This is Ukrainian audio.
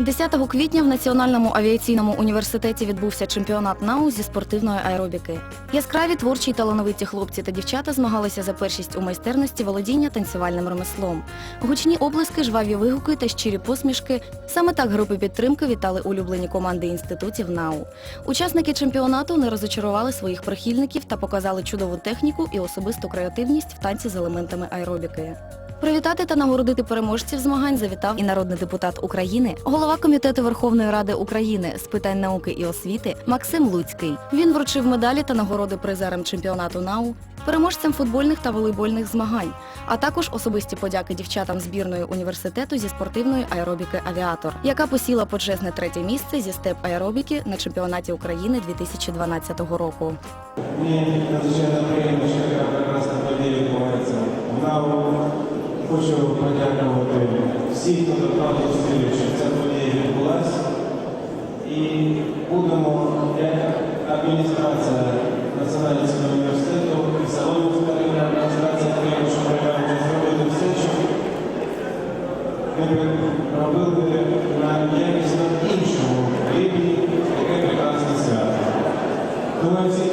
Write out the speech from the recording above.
10 квітня в Національному авіаційному університеті відбувся чемпіонат НАУ зі спортивної аеробіки. Яскраві творчі й талановиті хлопці та дівчата змагалися за першість у майстерності володіння танцювальним ремеслом. Гучні облиски, жваві вигуки та щирі посмішки. Саме так групи підтримки вітали улюблені команди інститутів НАУ. Учасники чемпіонату не розочарували своїх прихильників та показали чудову техніку і особисту креативність в танці з елементами аеробіки. Привітати та нагородити переможців змагань завітав і народний депутат України, голова комітету Верховної Ради України з питань науки і освіти Максим Луцький. Він вручив медалі та нагороди призерам чемпіонату НАУ, переможцям футбольних та волейбольних змагань, а також особисті подяки дівчатам збірної університету зі спортивної аеробіки Авіатор, яка посіла почесне третє місце зі степ аеробіки на чемпіонаті України 2012 року. Мені надзвичайно приємно, що прекрасна подія відбувається. НАУ хочу подякувати всім, хто доклав зусиль, щоб ця подія відбулася. І будемо, як адміністрація Національного університету і Солом'янська районна адміністрація країни, що приймає зробити все, щоб ми робили на якісно іншому рівні таке прекрасне свято. Я всіх